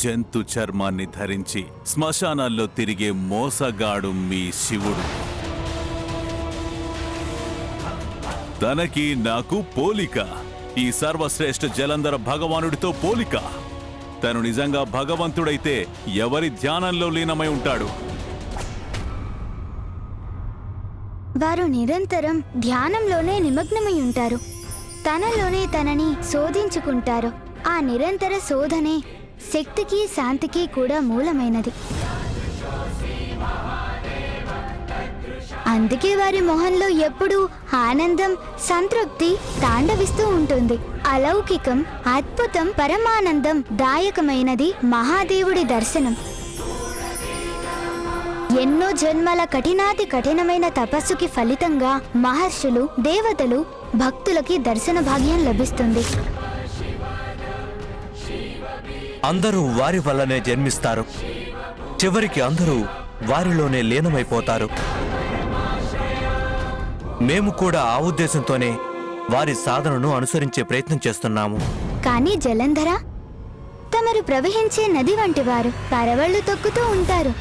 జంతు చర్మాన్ని ధరించి శ్మశానాల్లో తిరిగే మోసగాడు మీ శివుడు. తనకి నాకు పోలిక. ఈ సర్వశ్రేష్ఠ జలంధర భగవానుడితో పోలిక. తను నిజంగా భగవంతుడైతే ఎవరి ధ్యానంలో లీనమై ఉంటాడు? వారు నిరంతరం ధ్యానంలోనే నిమగ్నమై ఉంటారు. తనలోనే తనని శోధించుకుంటారు. ఆ నిరంతర శోధనే శక్తికి శాంతికి కూడా మూలమైనది. అందుకే వారి మొహంలో ఎప్పుడూ ఆనందం సంతృప్తి తాండవిస్తూ ఉంటుంది. అలౌకికం అద్భుతం పరమానందం దాయకమైనది మహాదేవుడి దర్శనం. ఎన్నో జన్మల కఠినాతి కఠినమైన తపస్సుకి ఫలితంగా మహర్షులు దేవతలు భక్తులకి దర్శన భాగ్యం లభిస్తుంది. అందరూ వారి వల్లనే జన్మిస్తారు. చివరికి అందరూ వారిలోనే లీనమైపోతారు. మేము కూడా ఆ ఉద్దేశంతోనే వారి సాధనను అనుసరించే ప్రయత్నం చేస్తున్నాము. కానీ జలంధర తమరు ప్రవహించే నది వంటి వారు పరవళ్ళు తొక్కుతూ ఉంటారు.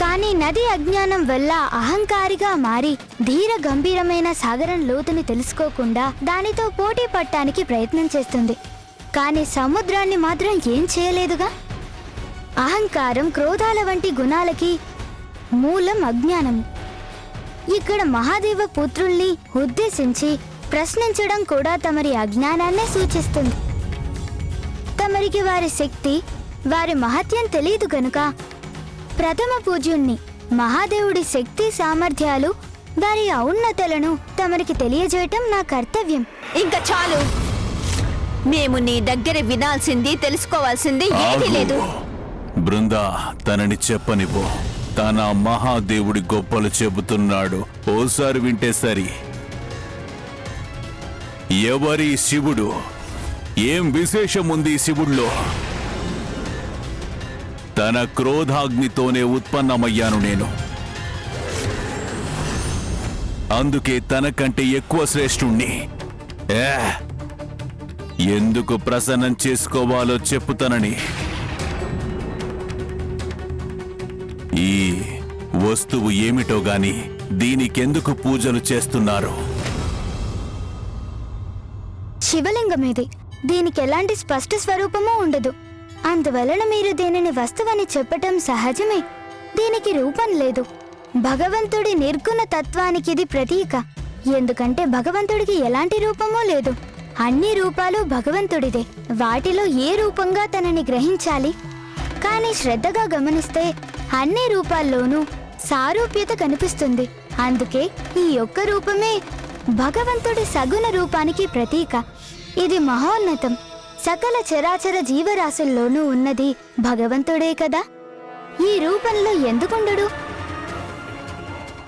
కానీ నది అజ్ఞానం వల్ల అహంకారిగా మారి ధీర గంభీరమైన సాగరం లోతుని తెలుసుకోకుండా దానితో పోటీ పట్టడానికి ప్రయత్నం చేస్తుంది. కానీ సముద్రాన్ని మాత్రం ఏం చేయలేదుగా? అహంకారం క్రోధాల వంటి గుణాలకి మూలం అజ్ఞానం. ఇక్కడ మహాదేవ పుత్రుల్ని ఉద్దేశించి ప్రశ్నించడం కూడా తమరి అజ్ఞానాన్నే సూచిస్తుంది. తమరికి వారి శక్తి వారి మహత్యం తెలియదు గనుక ప్రథమ పూజ్యుణ్ణి మహాదేవుడి శక్తి సామర్థ్యాలు వారి ఔన్నతలను తమరికి తెలియజేయటం నా కర్తవ్యం. ఇంకా చాలు! మేము నీ దగ్గర వినాల్సింది తెలుసుకోవాల్సింది ఏమీ లేదు. బృందా తనని చెప్పనివ్వు. తన మహాదేవుడి గొప్పలు చెబుతున్నాడు. ఓసారి వింటే సరి. ఎవరి శివుడు? ఏం విశేషం ఉంది శివుడిలో? తన క్రోధాగ్నితోనే ఉత్పన్నమయ్యాను నేను. అందుకే తనకంటే ఎక్కువ శ్రేష్ఠుణ్ణి. ఏ ఎందుకు ప్రసన్నం చేసుకోవాలో చెప్పుతానని. ఈ వస్తువు ఏమిటో గాని దీనికెందుకు పూజలు చేస్తున్నారు? శివలింగం ఇది. దీనికి ఎలాంటి స్పష్ట స్వరూపమూ ఉండదు. అందువలన మీరు దీనిని వస్తువని చెప్పటం సహజమే. దీనికి రూపం లేదు. భగవంతుడి నిర్గుణ తత్వానికి ఇది ప్రతీక. ఎందుకంటే భగవంతుడికి ఎలాంటి రూపమూ లేదు. అన్ని రూపాలు భగవంతుడిదే. వాటిలో ఏ రూపంగా తనని గ్రహించాలి? కానీ శ్రద్ధగా గమనిస్తే అన్ని రూపాల్లోనూ సారూప్యత కనిపిస్తుంది. అందుకే ఈ ఒక్క రూపమే భగవంతుడి సగుణ రూపానికి ప్రతీక. ఇది మహోన్నతం. సకల చరాచర జీవరాశుల్లోనూ ఉన్నది భగవంతుడే కదా? ఈ రూపంలో ఎందుకుండడు?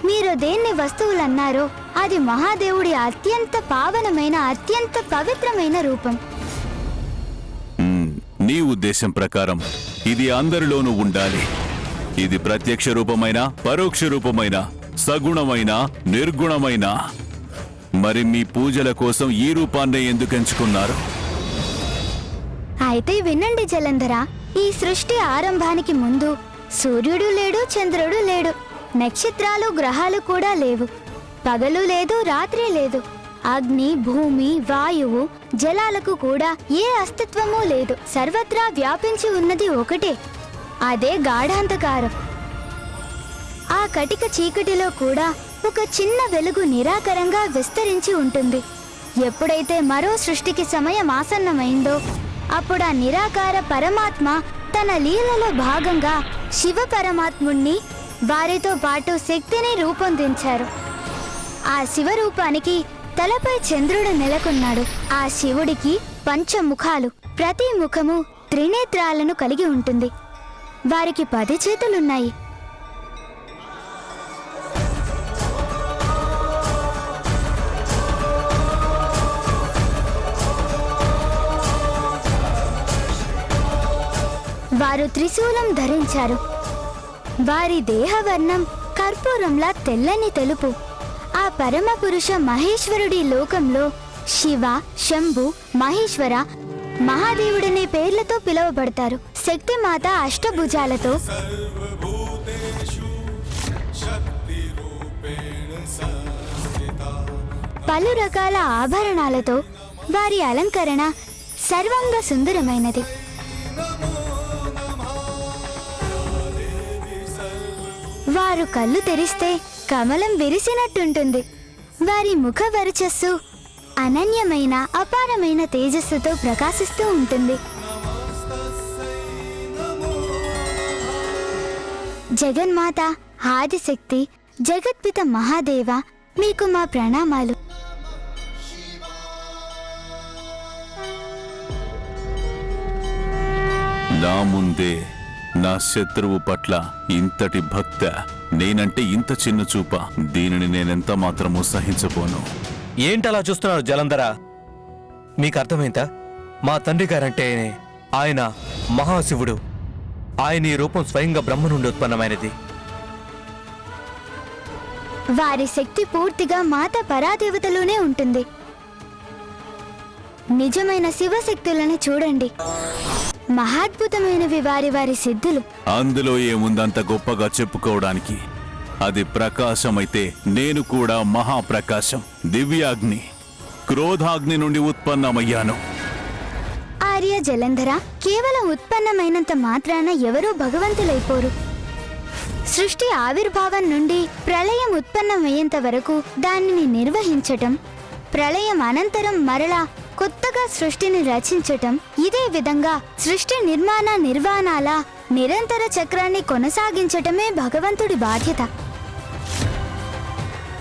మీరు దేన్ని వస్తువులన్నారో అది మహాదేవుడి అత్యంత పావనమైన అత్యంత పవిత్రమైన రూపం. నీ ఉద్దేశం ప్రకారం ఇది అందరిలోనూ ఉండాలి. ఇది ప్రత్యక్ష రూపమైన పరోక్ష రూపమైన సగుణమైన నిర్గుణమైన? మరి మీ పూజల కోసం ఈ రూపాన్నే ఎందుకు ఎంచుకున్నారు? అయితే వినండి జలంధర ఈ సృష్టి ఆరంభానికి ముందు సూర్యుడు లేడు చంద్రుడు లేడు. నక్షత్రాలు గ్రహాలు కూడా లేవు. పగలు లేదు రాత్రి లేదు. అగ్ని భూమి వాయువు జలాలకు కూడా ఏ అస్తిత్వమూ లేదు. సర్వత్రా వ్యాపించి ఉన్నది ఒకటే. అదే గాఢాంధకారం. ఆ కటిక చీకటిలో కూడా ఒక చిన్న వెలుగు నిరాకరంగా విస్తరించి ఉంటుంది. ఎప్పుడైతే మరో సృష్టికి సమయం ఆసన్నమైందో అప్పుడు ఆ నిరాకార పరమాత్మ తన లీలలో భాగంగా శివ పరమాత్ముణ్ణి వారితో పాటు శక్తిని రూపొందించారు. ఆ శివరూపానికి తలపై చంద్రుడు నెలకొన్నాడు. ఆ శివుడికి పంచముఖాలు ప్రతి ముఖము త్రినేత్రాలను కలిగి ఉంటుంది. వారికి పది చేతులున్నాయి. వారు త్రిశూలం ధరించారు. వారి దేహవర్ణం కర్పూరంలా తెల్లని తెలుపు. ఆ పరమ పురుష మహేశ్వరుడి లోకంలో శివ శంభు మహేశ్వర మహాదేవుడనే పేర్లతో పిలువబడతారు. శక్తిమాత అష్టభుజాలతో పలు రకాల ఆభరణాలతో వారి అలంకరణ సర్వంగా సుందరమైనది వారు కళ్ళు తెరిస్తే కమలం విరిసినట్టుంటుంది. వారి ముఖ వరుచస్సు అనన్యమైన అపారమైన తేజస్సుతో ప్రకాశిస్తూ ఉంటుంది. జగన్మాత ఆదిశక్తి జగత్పిత మహాదేవ మీకు మా ప్రణామాలు. నా ముందే నా శత్రువు పట్ల ఇంతటి భక్త నేనంటే ఇంత చిన్న చూప దీనిని నేనెంత మాత్రమూ సహించబోను. ఏంటలా చూస్తున్నారు జలంధర? మీకు అర్థమైందా మా తండ్రి గారంటే ఆయన మహాశివుడు. ఆయన ఈ రూపం స్వయంగా బ్రహ్మ నుండి ఉత్పన్నమైనది. వారి శక్తి పూర్తిగా మాత పరాదేవతలోనే ఉంటుంది. నిజమైన శివశక్తులను చూడండి. మహాద్భుతమైనవి వారి వారి సిద్ధులు. అందులో ఏముందంత గొప్పగా చెప్పుకోవడానికి? అది ప్రకాశమైతే నేను కూడా మహాప్రకాశం దివ్యాగ్ని క్రోధాగ్ని నుండి ఉత్పన్నమయ్యాను. ఆర్య జలంధర కేవలం ఉత్పన్నమైనంత మాత్రాన ఎవరూ భగవంతులైపోరు. సృష్టి ఆవిర్భావం నుండి ప్రళయం ఉత్పన్నమయ్యేంత వరకు దానిని నిర్వహించటం ప్రళయం అనంతరం మరలా కొత్తగా సృష్టిని రచించటం ఇదే విధంగా సృష్టి నిర్మాణ నిర్వాణాల నిరంతర చక్రాన్ని కొనసాగించటమే భగవంతుడి బాధ్యత.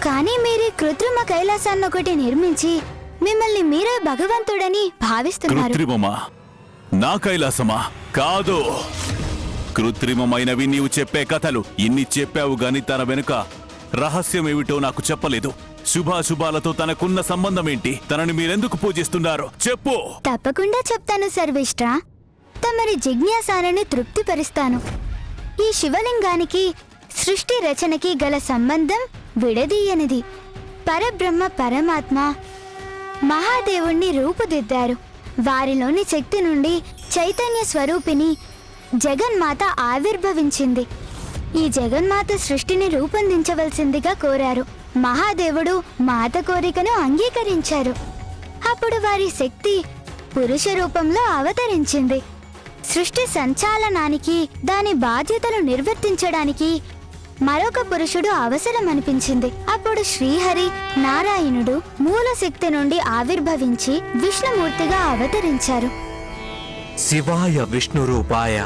కానీ మీరే కృత్రిమ కైలాసాన్ని ఒకటి నిర్మించి మిమ్మల్ని మీరే భగవంతుడని భావిస్తున్నారు. కృత్రిమమా? నా కైలాసమా? కాదు. కృత్రిమమైనవి నీవు చెప్పే కథలు ఇన్ని చెప్పావు గాని తన వెనుక రహస్యం ఏమిటో నాకు చెప్పలేదు. శుభాశుభాలతో తనకున్న సంబంధం ఏంటి తనని మీరెందుకు పూజిస్తున్నారు చెప్పు. తప్పకుండా చెప్తాను సర్విష్ట్రా. తమరి జిజ్ఞాసాలను తృప్తిపరుస్తాను. ఈ శివలింగానికి సృష్టి రచనకి గల సంబంధం విడదీయనిది. పరబ్రహ్మ పరమాత్మ మహాదేవుణ్ణి రూపుదిద్దారు. వారిలోని శక్తి నుండి చైతన్య స్వరూపిణి జగన్మాత ఆవిర్భవించింది. ఈ జగన్మాత సృష్టిని రూపొందించవలసిందిగా కోరారు. మహాదేవుడు మాత కోరికను అంగీకరించారు. అప్పుడు వారి శక్తి పురుష రూపంలో అవతరించింది. సృష్టి సంచాలనానికి దాని బాధ్యతలు నిర్వర్తించడానికి మరొక పురుషుడు అవసరం అనిపించింది అప్పుడు శ్రీహరి నారాయణుడు మూల శక్తి నుండి ఆవిర్భవించి విష్ణుమూర్తిగా అవతరించారు. శివాయ విష్ణు రూపాయ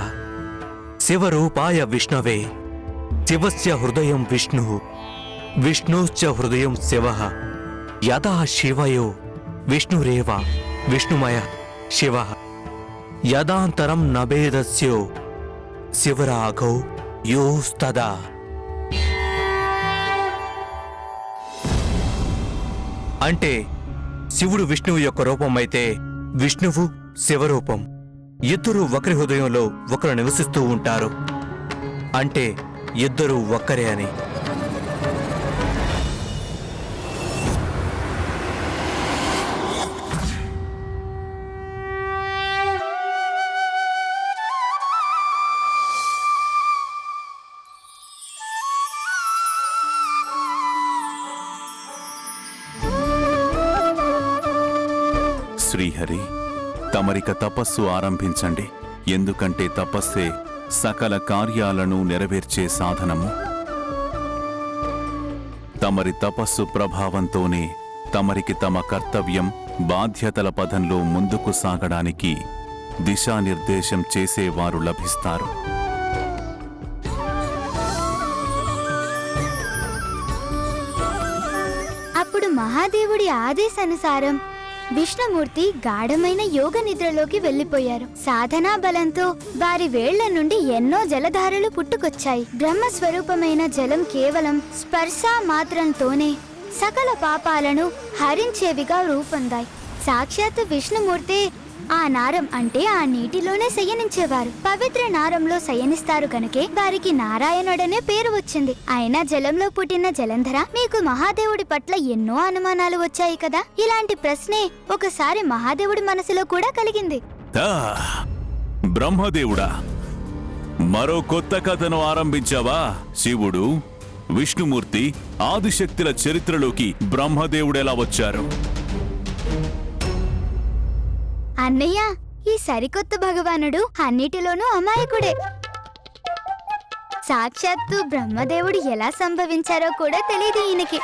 శివరూపాయ విష్ణవే శివస్య హృదయం విష్ణు. విష్ణుశ్చ హృదయం శివ. యదా శివయో విష్ణురేవ విష్ణుమయ శివ. యదాంతరం నభేదస్యో శివరాఘౌ యోస్తదా. అంటే శివుడు విష్ణువు యొక్క రూపం అయితే విష్ణువు శివరూపం. ఇద్దరు ఒకరి హృదయంలో ఒకరు నివసిస్తూ ఉంటారు. అంటే ఇద్దరు ఒక్కరే అని. శ్రీహరి తమరిక తపస్సు ఆరంభించండి. ఎందుకంటే తపస్సే సకల కార్యాలను నెరవేర్చే సాధనము. తమరి తపస్సు ప్రభావంతోనే తమరికి తమ కర్తవ్యం బాధ్యతల పదంలో ముందుకు సాగడానికి దిశానిర్దేశం చేసేవారు లభిస్తారు. అప్పుడు మహాదేవుడి ఆదేశానుసారం విష్ణుమూర్తి గాఢమైన యోగ నిద్రలోకి వెళ్ళిపోయారు సాధనా బలంతో వారి వేళ్ళ నుండి ఎన్నో జలధారలు పుట్టుకొచ్చాయి. బ్రహ్మ స్వరూపమైన జలం కేవలం స్పర్శ మాత్రంతోనే సకల పాపాలను హరించేవిగా రూపొందాయి. సాక్షాత్ విష్ణుమూర్తే ఆ నారం అంటే ఆ నీటిలోనే శయనించేవారు. పవిత్ర నారంలో శయనిస్తారు కనుకే వారికి నారాయణుడనే పేరు వచ్చింది. అయినా జలంలో పుట్టిన జలంధర మీకు మహాదేవుడి పట్ల ఎన్నో అనుమానాలు వచ్చాయి కదా? ఇలాంటి ప్రశ్నే ఒకసారి మహాదేవుడి మనసులో కూడా కలిగింది. బ్రహ్మదేవుడా మరో కొత్త కథను ఆరంభించావా? శివుడు విష్ణుమూర్తి ఆదిశక్తుల చరిత్రలోకి బ్రహ్మదేవుడెలా వచ్చారు? అన్నయ్య ఈ సరికొత్త భగవానుడు అన్నిటిలోనూ అమాయకుడే. సాక్షాత్తు బ్రహ్మదేవుడు ఎలా సంభవించారో కూడా తెలియదు ఈయనకి.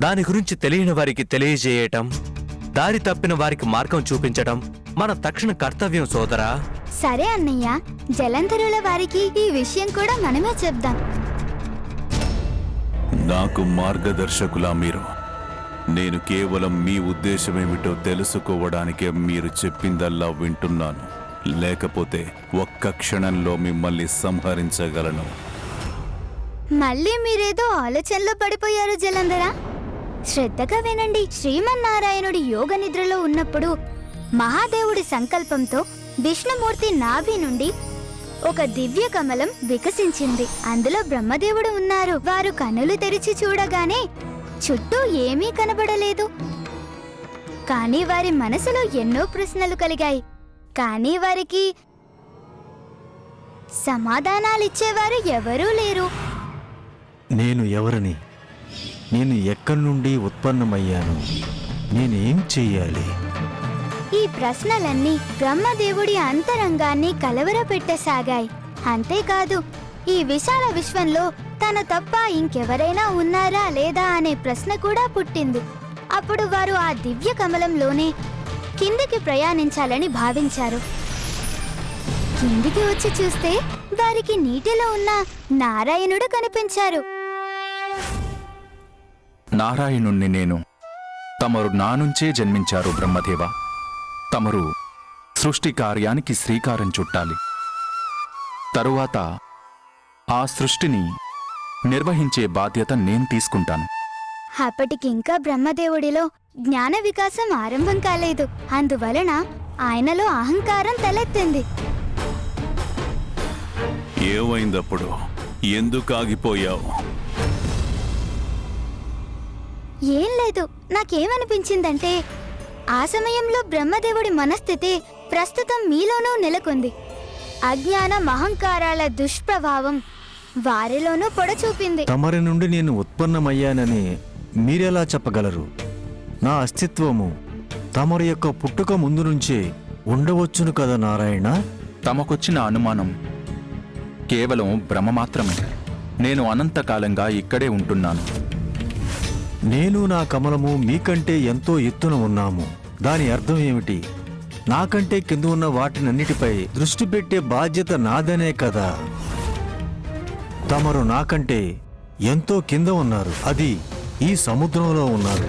దాని గురించి తెలియని వారికి తెలియజేయటం దారి తప్పిన వారికి మార్గం చూపించటం మన తక్షణ కర్తవ్యం సోదరా. సరే అన్నయ్య జలంధరుల వారికి ఈ విషయం కూడా మనమే చెప్దాం. నాకు మార్గదర్శకులా మీరు. నేను కేవలం మీ ఉద్దేశమేమిటో తెలుసుకోవడానికే మీరు చెప్పిందల్లా వింటున్నాను. లేకపోతే ఒక్క క్షణంలో మిమ్మల్ని సంహరించగలను. మళ్ళీ మీరేదో ఆలోచనలో పడిపోయారు జలంధరా? శ్రద్ధగా వినండి. శ్రీమన్నారాయణుడి యోగ నిద్రలో ఉన్నప్పుడు మహాదేవుడి సంకల్పంతో విష్ణుమూర్తి నాభి నుండి ఒక దివ్య కమలం వికసించింది. అందులో బ్రహ్మదేవుడు ఉన్నారు. వారు కనులు తెరిచి చూడగానే చుట్టూ ఏమీ కనబడలేదు. కానీ వారి మనసులో ఎన్నో ప్రశ్నలు కలిగాయి. కానీ వారికి సమాధానాలిచ్చేవారు ఎవరూ లేరు. నేను ఎవరిని? నేను ఎక్కడి నుండి ఉత్పన్నమయ్యాను? నేనేం చెయ్యాలి? ఈ ప్రశ్నలన్నీ బ్రహ్మదేవుడి అంతరంగాన్ని కలవరపెట్టసాగాయి. అంతేకాదు ఈ విశాల విశ్వంలో తన తప్ప ఇంకెవరైనా ఉన్నారా లేదా అనే ప్రశ్న కూడా పుట్టింది. అప్పుడు వారు ఆ దివ్య కమలంలోనే కిందికి ప్రయాణించాలని భావించారు. కిందికి వచ్చి చూస్తే వారికి నీటిలో ఉన్న నారాయణుడు కనిపించారు. నారాయణుణ్ణి నేను. తమరు నా నుంచే జన్మించారు బ్రహ్మదేవ. తమరు సృష్టి కార్యానికి శ్రీకారం చుట్టాలి. తరువాత ఆ సృష్టిని నిర్వహించే బాధ్యత నేను తీసుకుంటాను. అప్పటికింకా బ్రహ్మదేవుడిలో జ్ఞాన వికాసం ఆరంభం కాలేదు. అందువలన ఆయనలో అహంకారం తలెత్తింది. ఏమైందప్పుడు? ఎందుకు ఆగిపోయావు? ఏం లేదు. నాకేమనిపించిందంటే ఆ సమయంలో బ్రహ్మదేవుడి మనస్థితి ప్రస్తుతం మీలోనూ నెలకొంది. అజ్ఞానం అహంకారాల దుష్ప్రభావం వారిలోనూ పొడచూపింది తమరి నుండి నేను ఉత్పన్నమయ్యానని మీరెలా చెప్పగలరు? నా అస్తిత్వము తమరి యొక్క పుట్టుక ముందు నుంచే ఉండవచ్చును కదా నారాయణ? తమకొచ్చిన అనుమానం కేవలం భ్రమ మాత్రమే నేను అనంతకాలంగా ఇక్కడే ఉంటున్నాను. నేను నా కమలము మీకంటే ఎంతో ఎత్తున ఉన్నాము. దాని అర్థం ఏమిటి? నాకంటే కింద ఉన్న వాటినన్నిటిపై దృష్టి పెట్టే బాధ్యత నాదనే కదా. తమరు నాకంటే ఎంతో కింద ఉన్నారు. అది ఈ సముద్రంలో ఉన్నారు.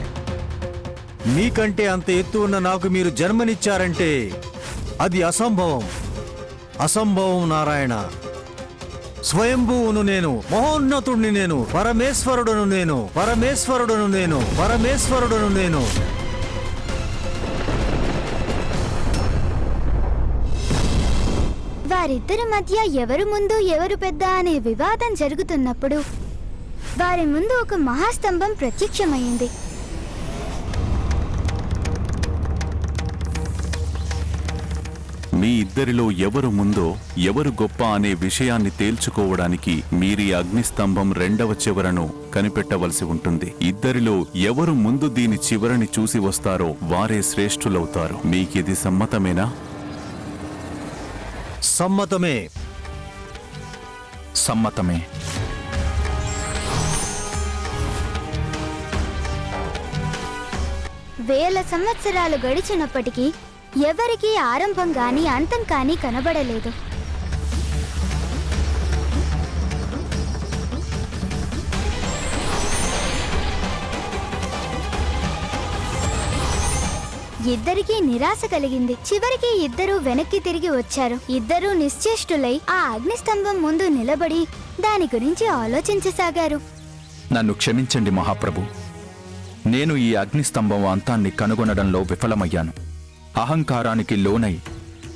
మీకంటే అంత ఎత్తు ఉన్న నాకు మీరు జన్మనిచ్చారంటే అది అసంభవం. అసంభవం నారాయణ. స్వయంభువును నేను మహోన్నతుణ్ణి నేను పరమేశ్వరుడును నేను పరమేశ్వరుడును నేను పరమేశ్వరుడును నేను. వారిద్దరి మధ్య ఎవరు ముందు ఎవరు పెద్ద అనే వివాదం జరుగుతున్నప్పుడు వారి ముందు ఒక మహాస్తంభం ప్రత్యక్షమైంది. మీ ఇద్దరిలో ఎవరు ముందో ఎవరు గొప్ప అనే విషయాన్ని తేల్చుకోవడానికి మీరీ అగ్నిస్తంభం రెండవ చివరను కనిపెట్టవలసి ఉంటుంది. ఇద్దరిలో ఎవరు ముందు దీని చివరని చూసి వస్తారో వారే శ్రేష్ఠులవుతారు. మీకిది సమ్మతమేనా? సమ్మతమే. సమ్మతమే. వేల సంవత్సరాలు గడిచినప్పటికీ ఎవరికీ ఆరంభం గాని అంతం కానీ కనబడలేదు. ఇద్దరికీ నిరాశ కలిగింది. చివరికి ఇద్దరూ వెనక్కి తిరిగి వచ్చారు. ఇద్దరూ నిశ్చేష్టులై ఆ అగ్నిస్తంభం ముందు నిలబడి దాని గురించి ఆలోచించసాగారు. నన్ను క్షమించండి మహాప్రభు. నేను ఈ అగ్నిస్తంభం అంతాన్ని కనుగొనడంలో విఫలమయ్యాను. అహంకారానికి లోనై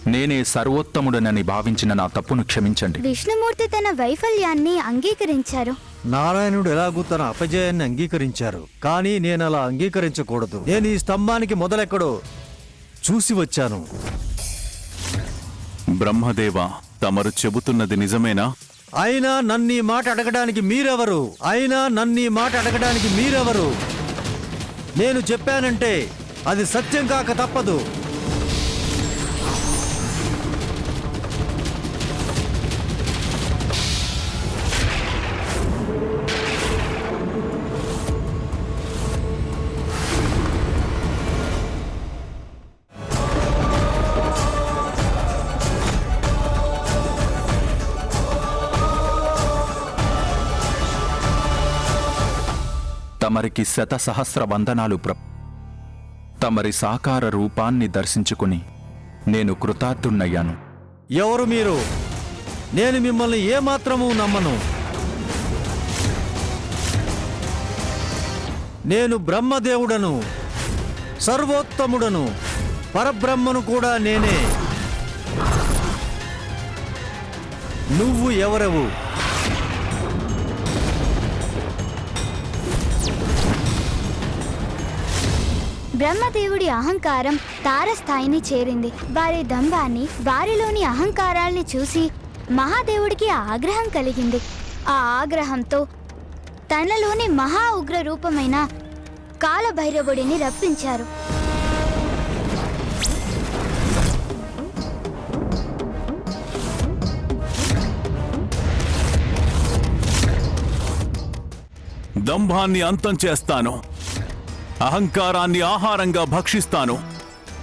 నేనే సర్వోత్తముడనని భావించిన నా తప్పును క్షమించండి. విష్ణుమూర్తి తన వైఫల్యాన్ని అంగీకరించారు. నారాయణుడు ఎలాగూ తన అపజయాన్ని అంగీకరించారు కానీ నేను అలా అంగీకరించకూడదు. నేను ఈ స్తంభానికి మొదలెక్కడో చూసి వచ్చాను. బ్రహ్మదేవ తమరు చెబుతున్నది నిజమేనా? అయినా నన్ను మాట అడగడానికి మీరెవరు? అయినా నన్ను మాట అడగడానికి మీరెవరు? నేను చెప్పానంటే అది సత్యం కాక తప్పదు. తమరికి శత సహస్ర వందనాలు ప్ర తమరి సాకార రూపాన్ని దర్శించుకుని నేను కృతార్థున్నయ్యాను ఎవరు మీరు? నేను మిమ్మల్ని ఏమాత్రము నమ్మను. నేను బ్రహ్మదేవుడను సర్వోత్తముడను పరబ్రహ్మను కూడా నేనే. నువ్వు ఎవరవు? బ్రహ్మదేవుడి అహంకారం తారస్థాయిని చేరింది. వారి దంభాన్ని వారిలోని అహంకారాల్ని చూసి మహాదేవుడికి ఆగ్రహం కలిగింది. ఆ ఆగ్రహంతో తనలోని మహా ఉగ్ర రూపమైన కాలభైరవుడిని రప్పించారు. దంభాన్ని అంతం చేస్తాను. అహంకారాన్ని ఆహారంగా భక్షిస్తాను.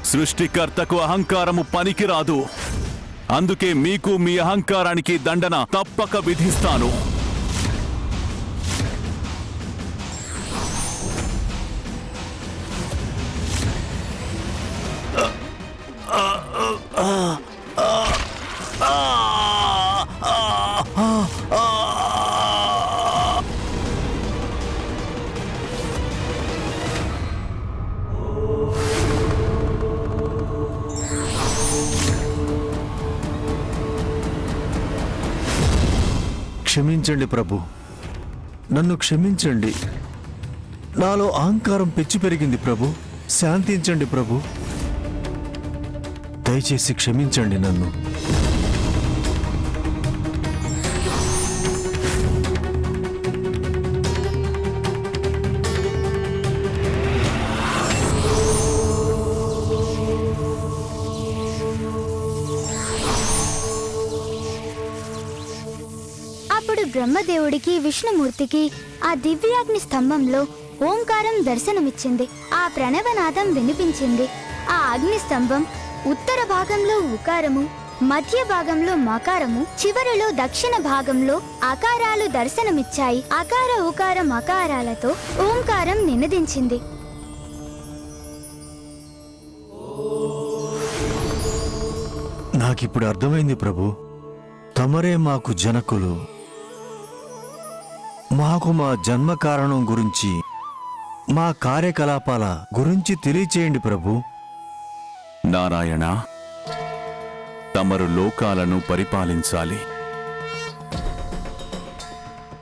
సృష్టికర్తకు అహంకారము పనికిరాదు. అందుకే మీకు మీ అహంకారానికి దండన తప్పక విధిస్తాను. క్షమించండి ప్రభు. నన్ను క్షమించండి. నాలో అహంకారం పెచ్చి పెరిగింది ప్రభు. శాంతించండి ప్రభు. దయచేసి క్షమించండి నన్ను. బ్రహ్మదేవుడికి విష్ణుమూర్తికి ఆ దివ్యాగ్ని స్తంభంలో ఓంకారం దర్శనమిచ్చింది. ఆ ప్రణవనాదం వినిపించింది. ఆ అగ్ని స్తంభం ఉత్తర భాగంలో ఉకారము మధ్య భాగంలో మకారము చివరలో దక్షిణ భాగంలో అకారాలు దర్శనమిచ్చాయి. అకార ఉకార మకారాలతో ఓంకారం నినదించింది. నాకిప్పుడు అర్థమైంది ప్రభు తమరే మాకు జనకులు. మాకు మా జన్మ కారణం గురించి మా కార్యకలాపాల గురించి తెలియచేయండి ప్రభు. నారాయణ తమరు లోకాలను పరిపాలించాలి.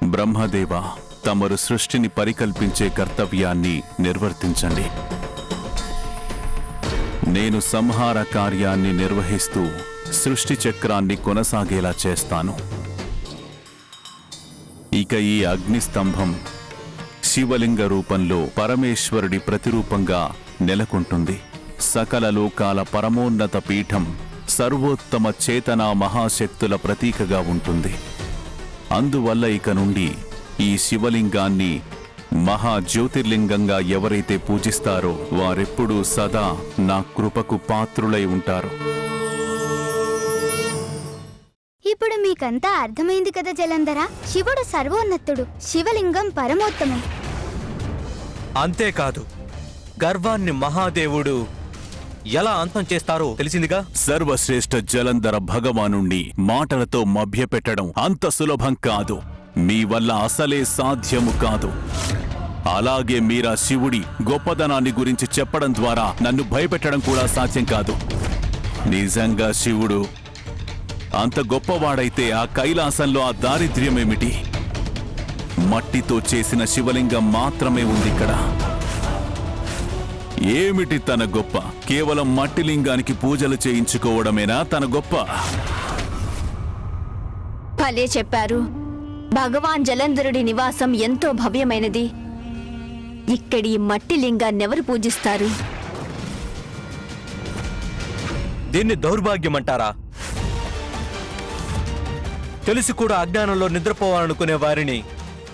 బ్రహ్మదేవ తమరు సృష్టిని పరికల్పించే కర్తవ్యాన్ని నిర్వర్తించండి. నేను సంహార కార్యాన్ని నిర్వహిస్తూ సృష్టి చక్రాన్ని కొనసాగేలా చేస్తాను. ఇక ఈ అగ్నిస్తంభం శివలింగ రూపంలో పరమేశ్వరుడి ప్రతిరూపంగా నెలకొంటుంది. సకల లోకాల పరమోన్నత పీఠం సర్వోత్తమ చేతనా మహాశక్తుల ప్రతీకగా ఉంటుంది. అందువల్ల ఇక నుండి ఈ శివలింగాన్ని మహా జ్యోతిర్లింగంగా ఎవరైతే పూజిస్తారో వారెప్పుడూ సదా నా కృపకు పాత్రులై ఉంటారు. మీకంతా అర్థమైంది కదా జలంధర? శివుడు సర్వోన్నతుడు శివలింగం పరమోత్తమం. అంతేకాదు గర్వాన్ని మహాదేవుడు ఎలా అంతం చేస్తారో తెలిసిందిగా? సర్వశ్రేష్ఠ జలంధర భగవానుణ్ణి మాటలతో మభ్యపెట్టడం అంత సులభం కాదు. మీ వల్ల అసలే సాధ్యము కాదు. అలాగే మీరా శివుడి గొప్పదనాన్ని గురించి చెప్పడం ద్వారా నన్ను భయపెట్టడం కూడా సాధ్యం కాదు. నిజంగా శివుడు అంత గొప్పవాడైతే ఆ కైలాసంలో ఆ దారిద్ర్యమేమిటి? మట్టితో చేసిన శివలింగం మాత్రమే ఉంది ఇక్కడ ఏమిటి తన గొప్ప? కేవలం మట్టి లింగానికి పూజలు చేయించుకోవడమేనా తన గొప్ప? భలే చెప్పారు. భగవాన్ జలంధరుడి నివాసం ఎంతో భవ్యమైనది. ఇక్కడి ఈ మట్టి లింగాన్నెవరు పూజిస్తారు? దీన్ని దౌర్భాగ్యమంటారా? తెలిసి కూడా అజ్ఞానంలో నిద్రపోవాలనుకునే వారిని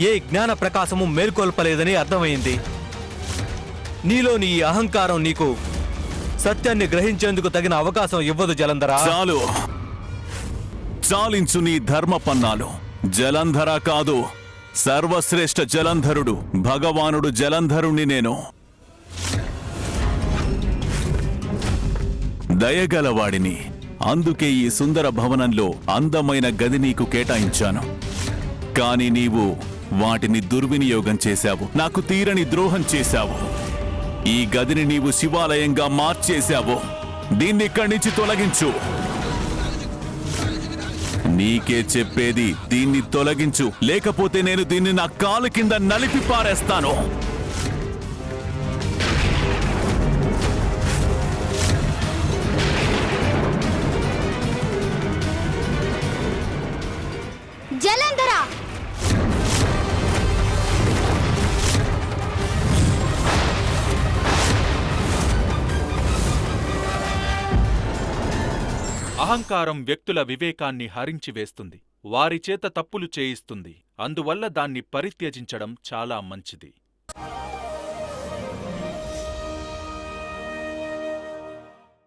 ఏ జ్ఞాన ప్రకాశము మేల్కొల్పలేదని అర్థమైంది. నీలోని ఈ అహంకారం నీకు సత్యాన్ని గ్రహించేందుకు తగిన అవకాశం ఇవ్వదు జలంధరా. చాలు. చాలించు నీ ధర్మ పన్నాలు జలంధర కాదు సర్వశ్రేష్ఠ జలంధరుడు భగవానుడు జలంధరుణ్ణి నేను. దయగలవాడిని. అందుకే ఈ సుందర భవనంలో అందమైన గది నీకు కేటాయించాను. కాని నీవు వాటిని దుర్వినియోగం చేశావు. నాకు తీరని ద్రోహం చేశావు. ఈ గదిని నీవు శివాలయంగా మార్చేశావు. దీన్ని ఇక్కడి నుంచి తొలగించు. నీకే చెప్పేది దీన్ని తొలగించు. లేకపోతే నేను దీన్ని నా కాలు కింద నలిపి పారేస్తాను. అహంకారం వ్యక్తుల వివేకాన్ని హరించి వేస్తుంది. వారి చేత తప్పులు చేయిస్తుంది. అందువల్ల దాన్ని పరిత్యజించడం చాలా మంచిది.